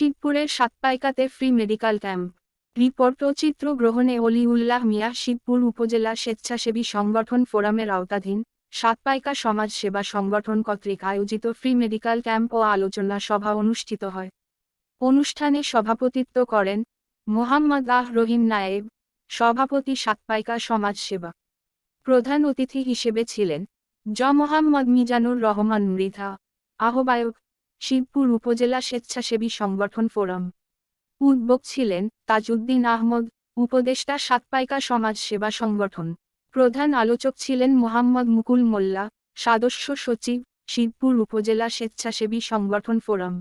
শিবপুরের সাতপাইকাতে free medical camp. Report ও চিত্র গ্রহণে অলিউল্লাহ মিয়া শিবপুর উপজেলা স্বেচ্ছাসেবী সংগঠন ফোরামের আওতাধীন সাতপাইকা সমাজ সেবা সংগঠন কর্তৃক আয়োজিত ফ্রি মেডিকেল ক্যাম্প ও আলোচনা সভা অনুষ্ঠিত হয়। অনুষ্ঠানে সভাপতিত্ব করেন মোহাম্মদ আহ রহিম নায়েব, সভাপতি সাতপাইকা সমাজ সেবা প্রধান অতিথি হিসেবে ছিলেন জ মোহাম্মদ মিজানুর রহমান মৃধা, আহ্বায়ক শিবপুর উপজেলা স্বেচ্ছাসেবী সংগঠন ফোরাম। উদ্যোগ ছিলেন তাজউদ্দিন আহমদ, উপদেষ্টা সাতপাইকা সমাজ সেবা সংগঠন। প্রধান আলোচক ছিলেন মোহাম্মদ মুকুল মোল্লা, সদস্য সচিব শিবপুর উপজেলা স্বেচ্ছাসেবী সংগঠন ফোরাম।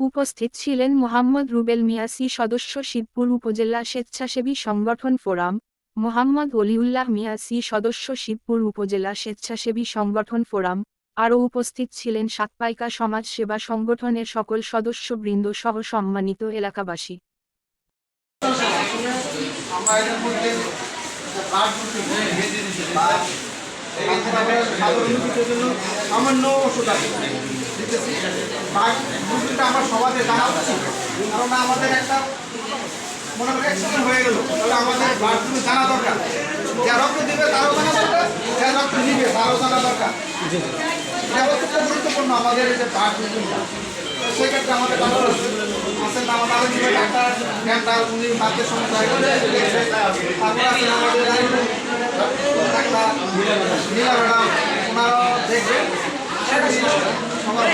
উপস্থিত ছিলেন মোহাম্মদ রুবেল মিয়াসি, সদস্য শিবপুর উপজেলা স্বেচ্ছাসেবী সংগঠন ফোরাম, মোহাম্মদ অলিউল্লাহ মিয়াসি, সদস্য শিবপুর উপজেলা স্বেচ্ছাসেবী সংগঠন ফোরাম আরও উপস্থিত ছিলেন সাতপাইকা সমাজ সেবা সংগঠনের সকল সদস্যবৃন্দ সহ সম্মানিত এলাকাবাসী। আমাদের একটা মনে করি অ্যাক্সিডেন্ট হয়ে গেল। আমাদের ব্লাড জানা দরকার যে রক্ত দিবে তারও জানা দরকার যে রক্ত তারও জানা দরকার। এটা অত্যন্ত গুরুত্বপূর্ণ আমাদের যে ব্লাড গ্রুপটা সেই ক্ষেত্রে আমাদের ডাক্তার আছেন আমাদের দুটো ডাক্তার উনি হাতের সমস্যা তারপর আছেন আমাদের ডাক্তার নীলা ম্যাডাম ওনারা দেখবেন সবার